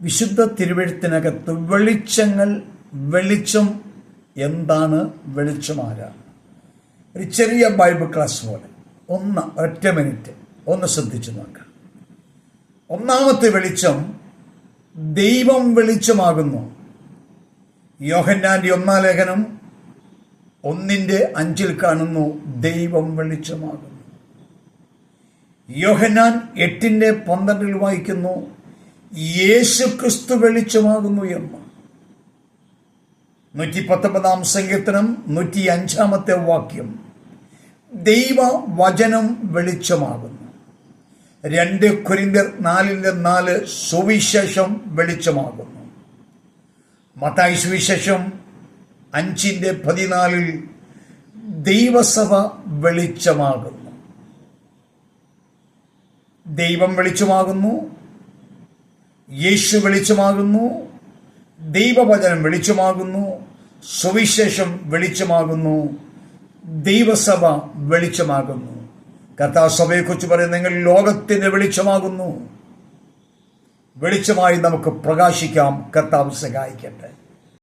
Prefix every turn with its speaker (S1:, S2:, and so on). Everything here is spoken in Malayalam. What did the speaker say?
S1: വിശുദ്ധ തിരുവഴുത്തിനകത്ത് വെളിച്ചങ്ങൾ വെളിച്ചം എന്താണ്? വെളിച്ചമാരാണ് ഒരു ചെറിയ ബൈബിൾ ക്ലാസ് പോലെ. ഒന്ന് ഒറ്റ മിനിറ്റ്. ഒന്ന് ശ്രദ്ധിച്ചു നോക്കാം. ഒന്നാമത്തെ വെളിച്ചം ദൈവം വെളിച്ചമാകുന്നു. യോഹന്നാന്റെ ഒന്നാം ലേഖനം ഒന്നിന്റെ അഞ്ചിൽ കാണുന്നു ദൈവം വെളിച്ചമാകുന്നു. യോഹന്നാൻ എട്ടിന്റെ പന്ത്രണ്ടിൽ വായിക്കുന്നു യേശു ക്രിസ്തു വെളിച്ചമാകുന്നു എന്ന്. നൂറ്റി പത്തൊമ്പതാം സങ്കീർത്തനം നൂറ്റി അഞ്ചാമത്തെ വാക്യം. ദൈവ വചനം വെളിച്ചമാകുന്നു. രണ്ട് കുരിന്തർ നാലിന്റെ നാല് സുവിശേഷം വെളിച്ചമാകുന്നു. മത്തായി സുവിശേഷം അഞ്ചിന്റെ പതിനാലിൽ ദൈവസഭ വെളിച്ചമാകുന്നു. ദൈവം വെളിച്ചമാകുന്നു യേശു വെളിച്ചമാകുന്നു ദൈവവചനം വെളിച്ചമാകുന്നു സുവിശേഷം വെളിച്ചമാകുന്നു ദൈവസഭ വെളിച്ചമാകുന്നു. കർത്താവ് പറയുന്ന പറയും നിങ്ങൾ ലോകത്തിന് വെളിച്ചമാകുന്നു. വെളിച്ചമായി നമുക്ക് പ്രകാശിക്കാം കർത്താവ് സഹായിക്കട്ടെ.